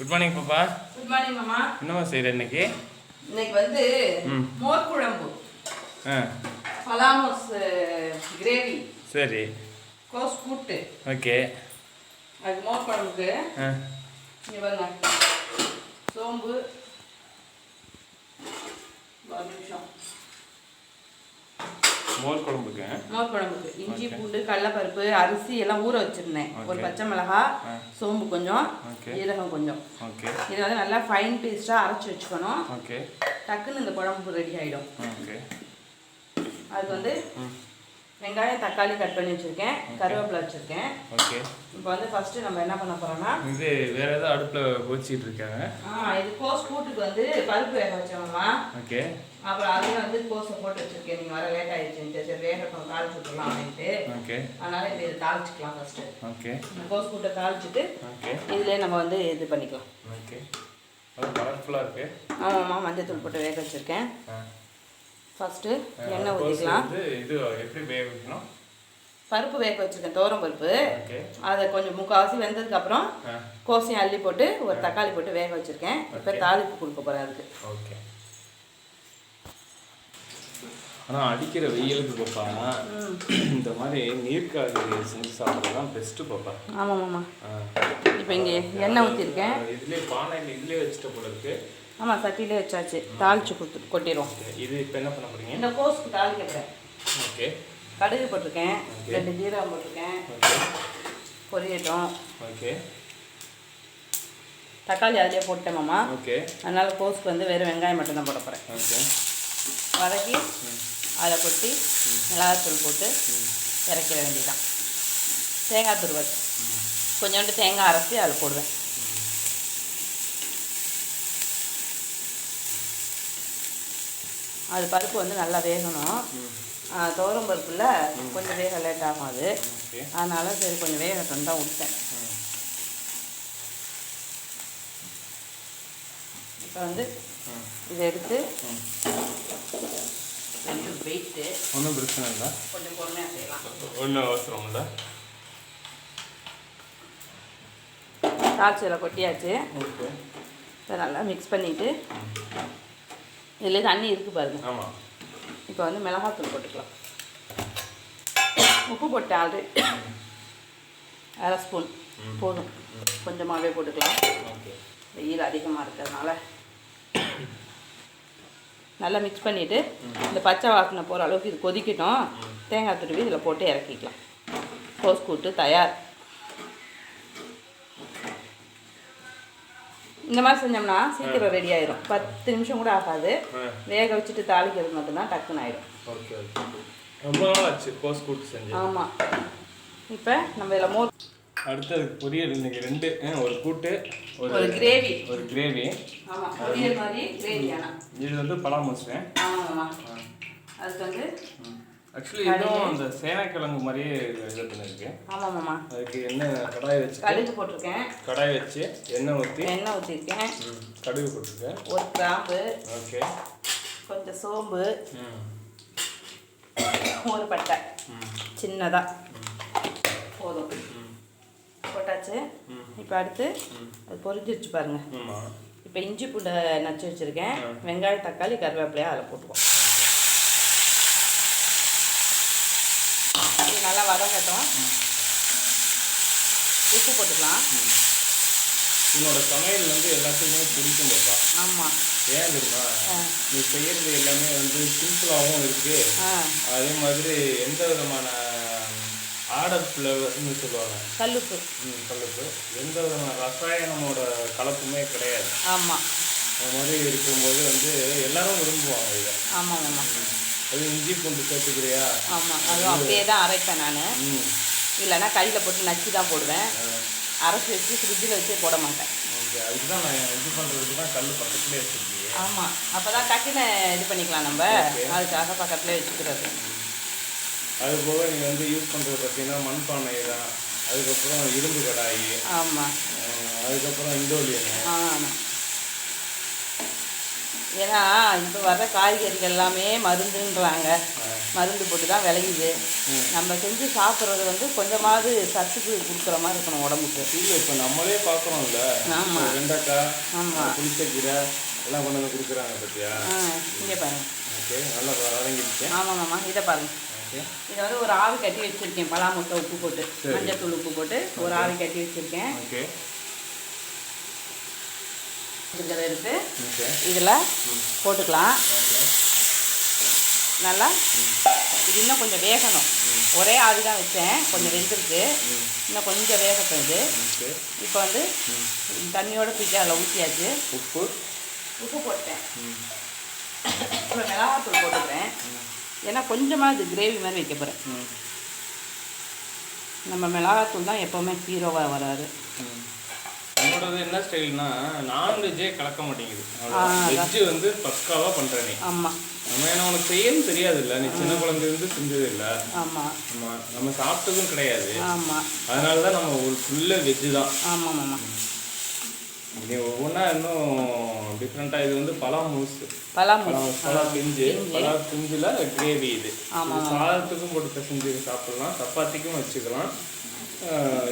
Good morning பாப்பா good morning மாமா என்னம்மா செய்கிற இன்னைக்கு? இன்னைக்கு வந்து. மோர் குழம்பு. பலாமோஸ் கிரேவி. சரி. கோஸ் கூட்டு. ஓகே. அதுக்கு மோர் குழம்புக்கு இங்கே பாருங்க. சோம்பு. ஒரு நிமிஷம். மோர் குழம்புக்கு. மோர் குழம்புக்கு. இஞ்சி. பூண்டு கடலைப்பருப்பு அரிசி எல்லாம் ஊற வச்சிருந்தேன். ஒரு. பச்சை மிளகா. சோம்பு கொஞ்சம். ஜீரகம் கொஞ்சம். இதை வந்து நல்லா ஃபைன் பேஸ்ட்டாக அரைச்சி வச்சுக்கணும். டக்குன்னு இந்த குழம்பு ரெடி ஆகிடும் அதுக்கு வந்து வெங்காயம் தக்காளி கட் பண்ணி வச்சுருக்கேன். கருவேப்பிலை வச்சுருக்கேன். ஓகே இப்போ வந்து ஃபஸ்ட்டு நம்ம என்ன பண்ண போகிறோம்னா இது வேற ஏதாவது அடுப்பில் கோச்சிட்டு இருக்காங்க. ஆ இது கோஸ் கூட்டுக்கு வந்து பருப்பு வேக வச்சோம்மா. ஓகே அப்புறம் அதில் வந்து கோஸை போட்டு வச்சுருக்கேன். நீங்கள் வர லேட் ஆயிடுச்சுன்ட்டு. சரி வேகட்டும் தாளிச்சு விட்டுலாம் அப்படின்ட்டு. ஓகே அதனால இப்போ இது தாளிச்சிக்கலாம் ஃபஸ்ட்டு ஓகே இந்த கோஸ் கூட்டை தாளிச்சிட்டு ஓகே இதுலேயே நம்ம வந்து இது பண்ணிக்கலாம். ஓகே அது கலர்ஃபுல்லாக இருக்கு. ஆமாம்மா மஞ்சத்தூள் போட்டு வேக வச்சுருக்கேன். ஃபஸ்ட்டு ஆ, எண்ணெய் ஊற்றிக்கலாம் இது எப்படி வேக வைக்கணும்? பருப்பு வேக வச்சுருக்கேன் துவரம் பருப்பு. அதை கொஞ்சம் முக்கால்வாசி வெந்ததுக்கப்புறம் கோசையும் அள்ளி போட்டு ஒரு தக்காளி போட்டு வேக வச்சுருக்கேன். இப்போ. தாளிப்பு கொடுக்க போகிறேன் அதுக்கு. ஓகே. ஆனால் அடிக்கிற வெயிலுக்கு பாப்பா இந்த மாதிரி நீர்க்காய்கறி செஞ்சு சாப்பிட்றது தான் பெஸ்ட்டு பாப்பா. ஆமாம் ஆமாம். இப்போ இங்கே எண்ணெய் ஊற்றிருக்கேன் இதுலேயே பானையில் இதுலேயே வச்சுட்ட போல இருக்கு. ஆமாம் சட்டியிலே வச்சாச்சு. தாளிச்சு கொடுத்து கொட்டிடுவோம். இது இப்போ என்ன பண்ண போறீங்க? இந்த கோஸ்க்கு தாளிக்கிறேன் ஓகே கடுகு போட்டிருக்கேன். ரெண்டு ஜீரகம் போட்டிருக்கேன் பொரியட்டும். ஓகே தக்காளி அதிலே போட்டேன் மாமா. ஓகே அதனால கோஸ்க்கு வந்து வெறும் வெங்காயம் மட்டும் தான் போட போகிறேன் ஓகே வதக்கி அதை கொட்டி மிளகாத்தூள் போட்டு இறக்கிட வேண்டியதுதான். தேங்காய் துருவல். கொஞ்சோண்டு தேங்காய் அரைச்சி அதில் போடுவேன். அது பருப்பு வந்து நல்லா வேகணும். துவரம் பருப்புல கொஞ்சம் வேக லேட் ஆகும் அது. அதனால சரி கொஞ்சம் வேகட்டும் தான் விட்டேன் இப்போ வந்து இதை எடுத்து வெயிட்டு ஒன்றும் பிரச்சனை இல்லை. கொஞ்சம் பொறுமையாக செய்யலாம். ஒன்றும் அவசரம் இல்லை. தாய்ச்சியில் கொட்டியாச்சு. இதை நல்லா மிக்ஸ் பண்ணிவிட்டு இதில் தண்ணி இருக்குது பாருங்க. ஆமாம் இப்போ வந்து மிளகாத்தூள் போட்டுக்கலாம். உப்பு போட்டேன் ஆல்ரெடி அரை ஸ்பூன். போதும். கொஞ்சமாகவே போட்டுக்கலாம். வெயில் அதிகமாக இருக்கிறதுனால. நல்லா மிக்ஸ் பண்ணிவிட்டு இந்த பச்சை வாசனை போகிற அளவுக்கு இது கொதிக்கட்டும். தேங்காய் துருவி இதில் போட்டு இறக்கிக்கலாம். கோஸ் கூட்டு தயார். இந்த மாதிரி செஞ்சோம்னா சீக்கிரம் ரெடி ஆயிரும். பத்து நிமிஷம் கூட ஆகாது. வேக வச்சுட்டு தாளிக்கிறது மட்டும்தான் டக்குன்னு ஆயிடும் ஓகே ரொம்ப நாள் ஆச்சு கோஸ் கூட்டு செஞ்சு. ஆமாம் இப்போ நம்ம இதில் மோர் அடுத்தது பொரியல். இன்னைக்கு ரெண்டு ஒரு கூட்டு ஒரு கிரேவி. ஒரு கிரேவி. ஆமாம் பொரியல் மாதிரி கிரேவி ஆனால் இது வந்து பலாமூசேன் ஆமாம்மா அதுக்கு வந்து ஆக்சுவலி இதுவும் அந்த சேனைக்கிழங்கு மாதிரியே இது பண்ணிருக்கு ஆமாம்மாம்மா அதுக்கு எண்ணெய் கடாய் வச்சு கடுகு போட்டிருக்கேன். கடாய் வச்சு எண்ணெய் ஊற்றி எண்ணெய் ஊற்றிருக்கேன் கடுகு போட்டிருக்கேன். ஒரு கிராம்பு. ஓகே. கொஞ்சம் சோம்பு. ஒரு பட்டை. சின்னதாக போதும். ம். போட்டாச்சு. இப்போ அடுத்து அது பொரிஞ்சிருச்சு பாருங்க. ஆமாம் இப்போ இஞ்சி பூண்டை நச்சு வச்சுருக்கேன். வெங்காயம் தக்காளி கருவேப்பிலையா அதில் போட்டுக்குவோம் இது நல்லா வதங்கட்டும் உப்பு போட்டுக்கலாம். உன்னோட சமையல் வந்து எல்லாத்துக்குமே பிடிக்கும் பாப்பா. ஆமாம் ஏன் தெரியுமா. நீ செய்யறது எல்லாமே வந்து சிம்பிளாகவும் இருக்கு. அதே மாதிரி எந்த விதமான ஆர்டர் ஃப்ளவர்னு சொல்லுவாங்க. கல்லுப்பு. ம், கலப்பு எந்த விதமான ரசாயனமோட கலப்புமே கிடையாது. ஆமாம் அந்த மாதிரி இருக்கும்போது வந்து எல்லாரும் விரும்புவாங்க இதை. ஆமாம் ஆமாம் அது இஞ்சி பூண்டு சேர்த்துக்கிறியா? ஆமாம் அதுவும் அப்படியே தான் அரைப்பேன் நான். இல்லைன்னா கையில் போட்டு நச்சு தான் போடுவேன். அரைச்சி வச்சு ஃப்ரிட்ஜில் வச்சே போட மாட்டேன். ஓகே அதுக்கு தான் நான் இது பண்ணுறதுக்கு தான் கல் பக்கத்துலேயே வச்சுருக்கீங்க ஆமாம் அப்போ தான் டக்குன்னு இது பண்ணிக்கலாம் நம்ம. அதுக்காக பக்கத்துலேயே வச்சுக்கிறது. அது போக நீங்கள் வந்து யூஸ் பண்ணுறது பார்த்தீங்கன்னா மண்பானை தான். அதுக்கப்புறம் இரும்பு கடாயி. ஆமாம் அதுக்கப்புறம் இண்டோலியனு ஆமாம் ஏன்னா இப்போ வர்ற காய்கறிகள் எல்லாமே மருந்துன்றாங்க. மருந்து போட்டு தான் விளையுது. நம்ம செஞ்சு சாப்பிட்றது வந்து கொஞ்சமாவது சத்துக்கு கொடுக்குற மாதிரி இருக்கணும் உடம்புக்கு. இல்லை இப்போ நம்மளே பார்க்குறோம்ல ஆமா. வெண்டைக்காய் ஆமா. புளிச்சக்கீரை எல்லாம் கொண்டு வந்து கொடுக்குறாங்க பார்த்தியா ஆ இங்கே பாருங்க. ஓகே நல்லா வதங்கிடுச்சு. ஆமாம்மாம்மா இதை பாருங்க. இதை வந்து ஒரு ஆவி கட்டி வச்சுருக்கேன். பலா முட்டை உப்பு போட்டு சரி. மஞ்சத்தூள் உப்பு போட்டு ஒரு ஆவி கட்டி வச்சுருக்கேன். ஓகே. இருக்கிறத எடுத்து இதில் போட்டுக்கலாம். நல்லா? இது இன்னும் கொஞ்சம் வேகணும். ஒரே ஆவி தான் வச்சேன். கொஞ்சம் வெந்திருக்கு இன்னும் கொஞ்சம் வேகட்டும் இது. இப்போ வந்து தண்ணியோட தூக்கி அதில் ஊற்றியாச்சு உப்பு. உப்பு போட்டேன் இப்போ மிளகாத்தூள் போட்டுக்கிறேன். ஏன்னா கொஞ்சமாக இது கிரேவி மாதிரி வைக்க போகிறேன் நம்ம மிளகாத்தூள் தான் எப்போவுமே ஹீரோவாக வராது. என்னோடது என்ன ஸ்டைல்னா நான்வெஜ்ஜே கலக்க மாட்டேங்குது. வெஜ்ஜு வந்து பக்காவாக பண்ணுற நீ ஆமாம் நம்ம ஏன்னா உனக்கு செய்யவும் தெரியாது இல்லை நீ சின்ன குழந்தைலேருந்து செஞ்சது இல்லை. ஆமாம் நம்ம நம்ம சாப்பிட்டதும் கிடையாது. ஆமாம் அதனால தான் நம்ம ஒரு ஃபுல்லாக வெஜ்ஜு தான். ஆமாம் ஆமாம் நீ ஒவ்வொன்றா இன்னும் டிஃப்ரெண்ட்டாக இது வந்து பலா மூஸ் பலா மூஸ். பலா பிஞ்சு. பலா பிஞ்சில் கிரேவி இது. சாதத்துக்கும் போட்டு பிசைஞ்சு சாப்பிடலாம். சப்பாத்திக்கும் வச்சுக்கலாம்.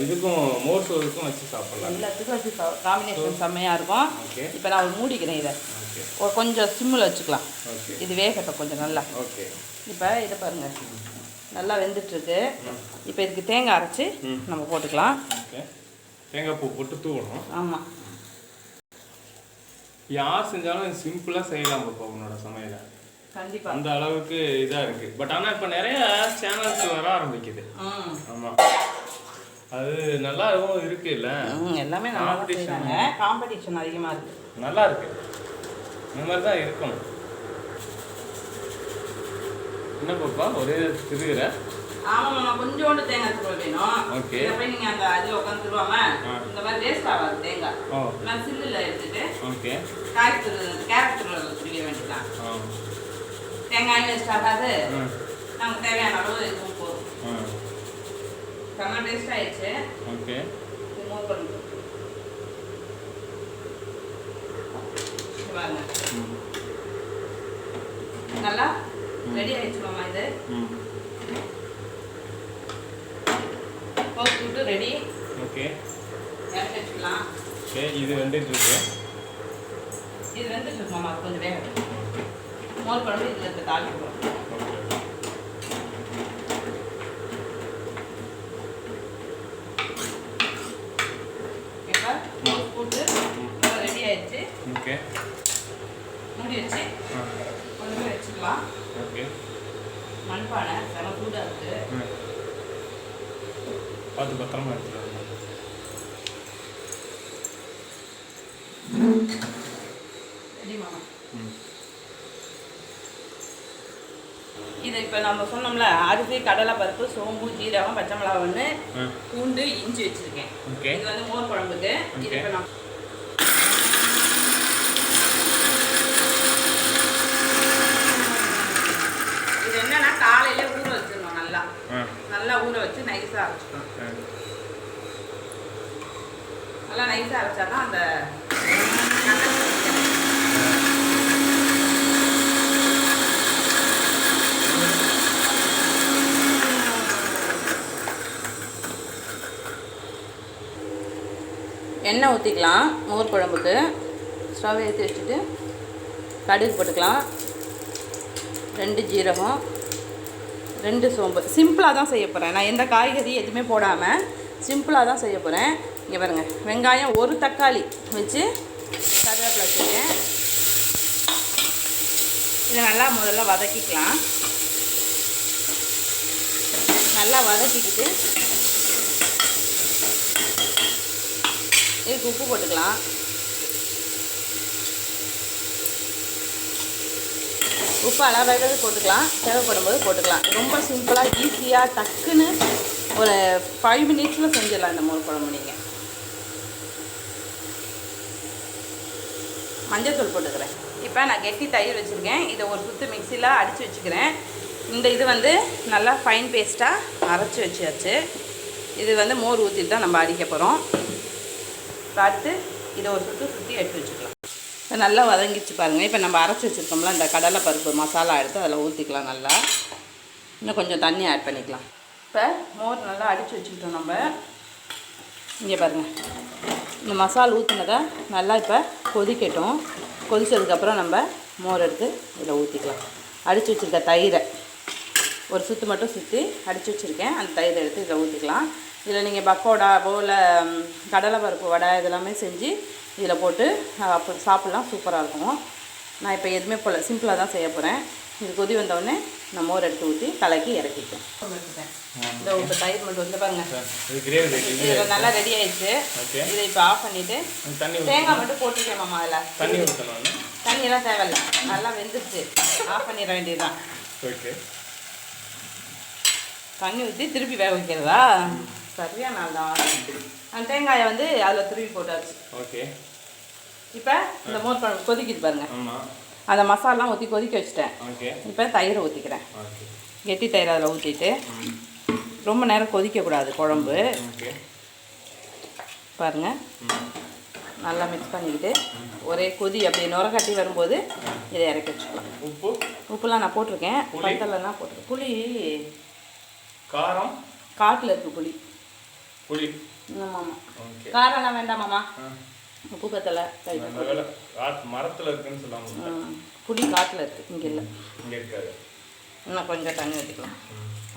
இதுக்கும் மோர் சோறுக்கும் வச்சு சாப்பிடலாம். எல்லாத்துக்கும் வச்சு காம்பினேஷன் செம்மையாக இருக்கும். ஓகே இப்போ நான் ஒரு மூடிக்கிறேன் இதை. ஓகே ஒரு கொஞ்சம் சிம்மில் வச்சுக்கலாம். ஓகே இது வேகட்டும் கொஞ்சம் நல்லா. ஓகே இப்போ இதை பாருங்கள் நல்லா வெந்துட்டுருக்கு. இப்போ இதுக்கு தேங்காய் அரைச்சி ம். நம்ம போட்டுக்கலாம். ஓகே தேங்காய் பூ போட்டு தூவணும். ஆமாம் யார் செஞ்சாலும் சிம்பிளாக செய்யலாம் பாப்பா உன்னோட சமையலை. கண்டிப்பாக அந்த அளவுக்கு இதாக இருக்குது பட் ஆனால் இப்போ நிறைய சேனல்ஸ் வர ஆரம்பிக்குது. ஆமாம் அது நல்லாவும் இருக்கு இல்லை எல்லாமே நல்லா. செய்கிறாங்க காம்படிஷன் அதிகமாக இருக்குது நல்லா இருக்கு. இந்த மாதிரி தான் இருக்கணும். என்ன பாப்பா ஒரே திருகிற ஆமாம்மா கொஞ்சோண்டு தேங்காய் துருவல் வேணும். Okay. இதை போய் நீங்கள் அந்த அதில் உட்காந்து துருவாம. இந்த மாதிரி வேஸ்ட் ஆகாது தேங்காய். ஓ. நான் சில்லில் எடுத்துட்டு ஓகே. காய் துரு கேரட் துருவல் துருவிக்க வேண்டியதான் தேங்காயும் வேஸ்ட் ஆகாது. நமக்கு தேவையான அளவு செம்ம டேஸ்ட் ஆயிடுச்சு. ஓகே. ரிமூவ் பண்ணி. பாருங்க. ம். நல்லா ரெடி ஆயிடுச்சு மாமா இது. போட்டு விட்டு ரெடி ஓகே. இறக்கி வச்சுக்கலாம். ஓகே இது வந்துட்டு இருக்கு இது வந்து மாமா அது கொஞ்சம் வேக மோர் குழம்பு இதில் இருக்க தாளி போடுறோம் ஓகே ஓகேப்பா மோர் போட்டு நல்லா ரெடி ஆயிடுச்சு ஓகே மூடி வச்சு ஆ கொஞ்சமே வச்சுக்கலாம் ஓகே மண்பானை செம சூடாக இருக்குது ம் பார்த்து பத்திரமா எடுத்துட்டு இது இப்போ நம்ம சொன்னோம்ல அரிசி கடலை பருப்பு சோம்பு ஜீரகம் பச்சை மிளகா ஒன்று பூண்டு இஞ்சி வச்சுருக்கேன். இது வந்து மோர் குழம்புக்கு. இது. இப்போ நான் இது என்னன்னா காலையில ஊற வச்சிடணும் நல்லா ஊற வச்சு நைஸாக அரைச்சிக்கணும். நல்லா நைஸாக அரைச்சா தான் அந்த எண்ணெய் ஊற்றிக்கலாம் மோர் குழம்புக்கு. ஸ்டவ் ஏற்றி வச்சுட்டு கடுகு போட்டுக்கலாம். ரெண்டு ஜீரகம். ரெண்டு சோம்பு. சிம்பிளாக தான் செய்ய போகிறேன் நான் எந்த காய்கறி எதுவுமே போடாமல் சிம்பிளாக தான் செய்ய போகிறேன் இங்கே பாருங்க. வெங்காயம் ஒரு தக்காளி வச்சு கருவேப்பிலை வச்சுருக்கேன். இதை நல்லா முதல்ல வதக்கிக்கலாம். நல்லா வதக்கிக்கிட்டு இதுக்கு உப்பு போட்டுக்கலாம். உப்பு அளவாக போட்டுக்கலாம் தேவைப்படும் போது போட்டுக்கலாம். ரொம்ப சிம்பிளாக ஈஸியாக டக்குன்னு ஒரு ஃபைவ் மினிட்ஸில் செஞ்சிடலாம் இந்த மோர் குழம்பு நீங்கள் மஞ்சத்தூள் போட்டுக்கிறேன். இப்போ நான் கெட்டி தயிர் வச்சுருக்கேன். இதை ஒரு சுத்து மிக்சியில் அடித்து வச்சுக்கிறேன். இந்த இது வந்து நல்லா ஃபைன் பேஸ்ட்டாக அரைச்சி வச்சாச்சு. இது வந்து மோர் ஊற்றிட்டு தான் நம்ம அடிக்க போகிறோம் பார்த்து இதை ஒரு சுற்று சுற்றி எடுத்து வச்சுக்கலாம். இப்போ நல்லா வதங்கிச்சு பாருங்கள் இப்போ நம்ம அரைச்சி வச்சுருக்கோம்ல இந்த கடலை பருப்பு மசாலா எடுத்து அதில் ஊற்றிக்கலாம் நல்லா. இன்னும் கொஞ்சம் தண்ணி ஆட் பண்ணிக்கலாம். இப்போ மோர் நல்லா அடித்து வச்சுக்கிட்டோம் நம்ம. இங்கே பாருங்கள் இந்த மசாலா ஊற்றுனதை நல்லா இப்போ கொதிக்கட்டும். கொதிச்சதுக்கப்புறம் நம்ம மோர் எடுத்து இதில் ஊற்றிக்கலாம் அடித்து வச்சுருக்க தயிரை. ஒரு சுற்று மட்டும் சுற்றி அடித்து வச்சுருக்கேன். அந்த தயிரை எடுத்து இதில் ஊற்றிக்கலாம் இதில் நீங்கள் பக்கோடா போல் கடலை பருப்பு வடை இதெல்லாமே செஞ்சு இதில் போட்டு சாப்பிட்லாம் சூப்பராக இருக்கும். நான் இப்போ எதுவுமே போல் சிம்பிளாக தான் செய்ய போகிறேன். இது கொதி வந்தோடனே நான் மோர் எடுத்து ஊற்றி கலக்கி இறக்கிட்டேன் இந்த இப்போ தயிர் மட்டும் வந்து பாருங்க. நல்லா ரெடி ஆயிடுச்சு. இதை இப்போ ஆஃப் பண்ணிவிட்டு தேங்காய் மட்டும் போட்டுருக்கேன் மாமா அதில் தண்ணி ஊற்றணும் தண்ணியெல்லாம் தேவையில்ல. நல்லா வெந்துருச்சு. ஆஃப் பண்ணிட வேண்டியதுதான். ஓகே தண்ணி ஊற்றி திருப்பி வேக வைக்கிறதா? சரியா நாள் தான் அந்த தேங்காயை வந்து அதில் திருப்பி போட்டாச்சு. ஓகே. இப்போ இந்த மோர் குழம்பு கொதிக்குது பாருங்க. அந்த மசாலாம் ஊற்றி கொதிக்க வச்சுட்டேன். இப்போ தயிரை ஊற்றிக்கிறேன் கெட்டி தயிர் அதில் ஊற்றிட்டு ரொம்ப நேரம் கொதிக்கக்கூடாது குழம்பு. ஓகே. பாருங்க. நல்லா மிக்ஸ் பண்ணிக்கிட்டு ஒரே கொதி அப்படி நுர கட்டி வரும்போது இதை இறக்கி வச்சுக்கலாம். உப்பு? உப்புலாம் நான் போட்டிருக்கேன்? பத்தலாம் போட்டிருக்கேன். புளி? காரம்? காட்டில் இருக்குது புளி. புளி. ஆமாம் காரம்லாம் வேண்டாமாம்மா உப்பு மரத்தில் இருக்குன்னு சொல்லாம புளி காட்டில் இருக்குது இங்கே இல்லை. இங்கே இருக்காது. இன்னும் கொஞ்சம் தண்ணி ஊற்றிக்கலாம்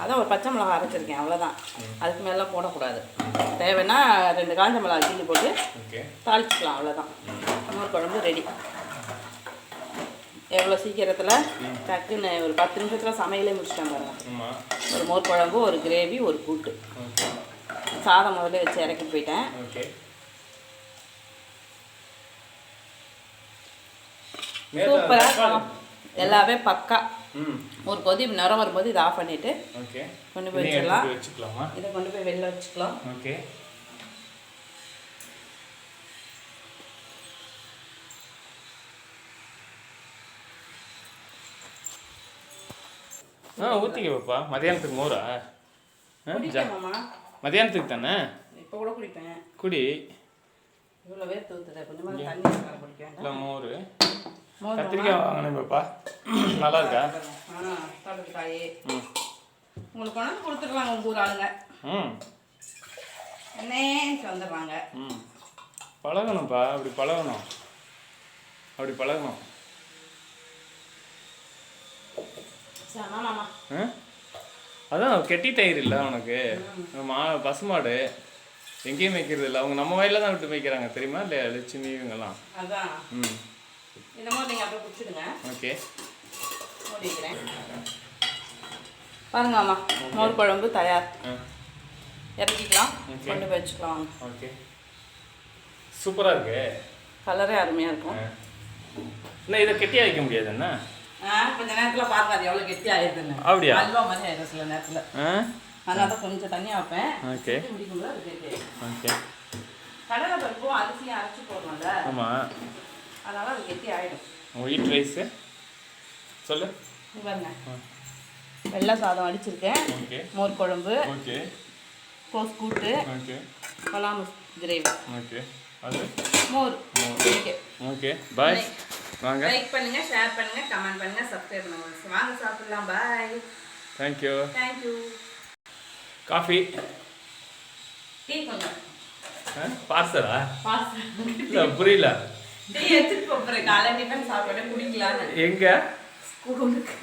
அதான் ஒரு பச்சை மிளகா அரைச்சிருக்கேன் அவ்வளோதான் அதுக்கு மேலாம் போடக்கூடாது. தேவைன்னா ரெண்டு காஞ்ச மிளகா கிள்ளி போட்டு தாளிச்சிக்கலாம் அவ்வளோதான் மோர் குழம்பு ரெடி. எவ்வளோ சீக்கிரத்தில் டக்குன்னு ஒரு பத்து நிமிஷத்தில் சமையலே முடிச்சிட்டேன் பாருங்க. ஒரு மோர் குழம்பு ஒரு கிரேவி ஒரு கூட்டு. சாதம் முதல்ல வச்சு இறக்கிட்டு போயிட்டேன். சூப்பராக எல்லாமே பக்கா. ஒரு கொதி நிறம் வரும்போது இதை ஆஃப் பண்ணிவிட்டு ஓகே. கொண்டு போய் வச்சிடலாம். இதை கொண்டு போய் வெளில வச்சுக்கலாம். ஓகே. ஆ ஊற்றிக்க பாப்பா மதியானத்துக்கு மோரா? மதியானத்துக்கு தானே? இப்போ கூட குடிப்பேன். குடி. இவ்வளோ வேர்த்து ஊற்றுது கொஞ்சமாக தண்ணி குடிக்க இல்லை மோர். கத்திரிக்காய் வாங்கினேன் பாப்பா. நல்லா இருக்கா? காய் உங்களுக்கு கொண்டாந்து கொடுத்துருவாங்க உங்கள் ஊர் ஆளுங்க. ம். என்னே வந்துடுறாங்க ம். பழகணும்ப்பா. அப்படி பழகணும். அப்படி பழகணும் சரி மாமா ஆ? அதான் கெட்டி தயிர் இல்லை உனக்கு. மா பசுமாடு. எங்கேயும் மேய்க்கிறது இல்லை. அவங்க நம்ம வயலில் தான் விட்டு மேய்க்கிறாங்க தெரியுமா? இல்லையா? லட்சுமி இவங்கெல்லாம். அதான். ம். மாதிரி நீங்கள் அப்படியே குடிச்சிடுங்க. ஓகே. மூடி வைக்கிறேன் பாருங்க அம்மா. மோர் குழம்பு தயார். இறக்கிக்கலாம். கொண்டு போய் வச்சுக்கலாம் ஓகே. சூப்பராக இருக்கு. கலரே அருமையாக இருக்கும். என்ன இதை கெட்டியாக வைக்க முடியாது என்ன? கொஞ்ச நேரத்தில் பாருங்க அது எவ்வளோ கெட்டி ஆயிடுதுன்னு அப்படியா? அல்வா மாதிரி ஆயிடும் சில நேரத்தில். அதனால தான் கொஞ்சம் தண்ணியாக வைப்பேன் ஓகே. முடிக்கும்போது அது கெட்டி ஓகே. கடலை பருப்பும் அரிசியும் அரைச்சி போடுறோம்ல ஆமாம் அதனால அது கெட்டி ஆயிடும். ஒயிட் ரைஸு சொல்லு. பாருங்க. வெள்ளை சாதம் அடிச்சிருக்கேன். மோர் குழம்பு. ஓகே. கோஸ் கூட்டு. ஓகே. கொலாமு கிரேவி. ஓகே. அது? மோர். Okay okay. பாய். வாங்க. லைக் பண்ணுங்க ஷேர் பண்ணுங்க கமெண்ட் பண்ணுங்க சப்ஸ்கிரைப் பண்ணுங்க. வாங்க சாப்பிடலாம். Bye thank you thank you coffee tea கொஞ்சம் பார்சலா இல்லை புரியல. டீ எடுத்துட்டு போகிறேன் காலை டிஃபன் சாப்பிட குடிக்கலான்னு எங்க? ஸ்கூலுக்கு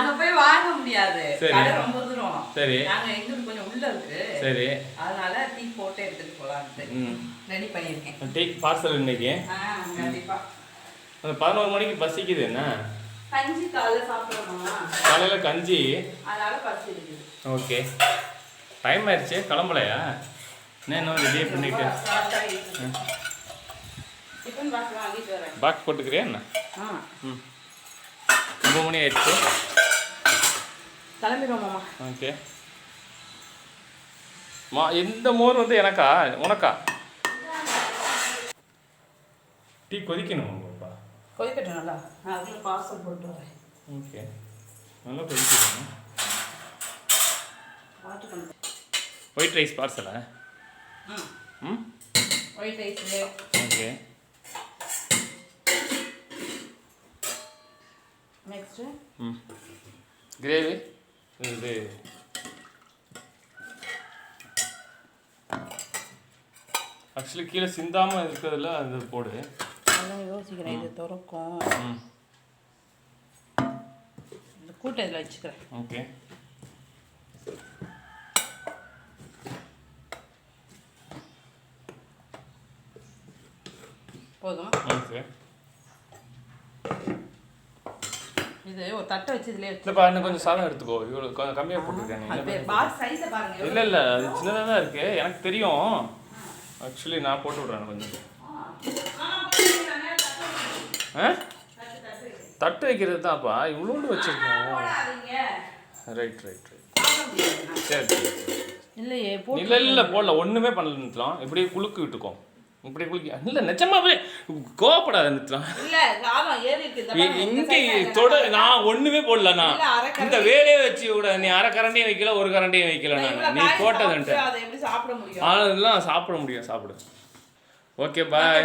அங்க போய் வாங்க முடியாது. சரி. கடை ரொம்ப தூரம். சரி. நாங்க எங்களுக்கு கொஞ்சம் உள்ள இருக்கு. சரி. அதனால டீ போட்டு எடுத்துட்டு ம். ரெடி பண்ணியிருக்கேன். டீ பார்சல் இன்னைக்கு? கண்டிப்பா. பதினோரு மணிக்கு பசிக்குது என்ன? கஞ்சி காலைல சாப்பிடுறோமா காலையில் கஞ்சி. அதனால பசி இருக்குது ஓகே. டைம் ஆயிடுச்சு. கிளம்பலையா? என்ன இன்னும் ரெடியே பண்ணிட்டு பாக்ஸ் போட்டுக்கிறியா என்ன? ஆ. ம். ஒம்பது மணி ஆயிடுச்சு. கிளம்பிடுவோம் மாமா. ஓகே. மா இந்த மோர் வந்து எனக்கா? உனக்கா? டீ கொதிக்கணும் பாப்பா கொதிக்கட்டும் நல்லா. நான் அதுக்குள்ள பார்சல் போட்டு வரேன். ஓகே. நல்லா கொதிக்கணும் ஒயிட் ரைஸ் பார்சலா ம். ம்? White rice okay. நெக்ஸ்ட்டு ம் கிரேவி இது ஆக்சுவலி கீழே சிந்தாமல் இருக்கிறதுல அது போடு. அதான் யோசிக்கிறேன். இது திறக்கும். ம். இந்த கூட்டை இதில் வச்சுக்கிறேன். ஓகே. போதும்? ஓகே இது ஒரு தட்டை வச்சு இதுலேயே வச்சு இல்லைப்பா இன்னும் கொஞ்சம் சாதம் எடுத்துக்கோ. இவ்வளோ கொஞ்சம் கம்மியாக போட்டிருக்கேன் இல்லை இல்லை அது சின்னதாக தான் இருக்கு. எனக்கு தெரியும். ஆக்சுவலி நான் போட்டு விட்றேன் கொஞ்சம். தட்டு வைக்கிறது தான்ப்பா. இவ்வளோண்டு வச்சுருக்கேன் ரைட் ரைட் ரைட் சரி இல்லையே போட்டு இல்லை இல்லை போடல. ஒன்றுமே பண்ணல நிறுத்தலாம் இப்படியே குலுக்கு விட்டுக்கோம் இப்படி குலுக்கி இல்லை நிஜமாவே கோவப்படாத இங்க தொட. நான் ஒண்ணுமே போடல நான். இந்த வேலையே வச்சு விட நீ அரை கரண்டியும் வைக்கல ஒரு கரண்டியும் வைக்கல நான். நீ போட்டதுன்ட்டு அதெல்லாம் சாப்பிட முடியும்? சாப்பிடு ஓகே பாய்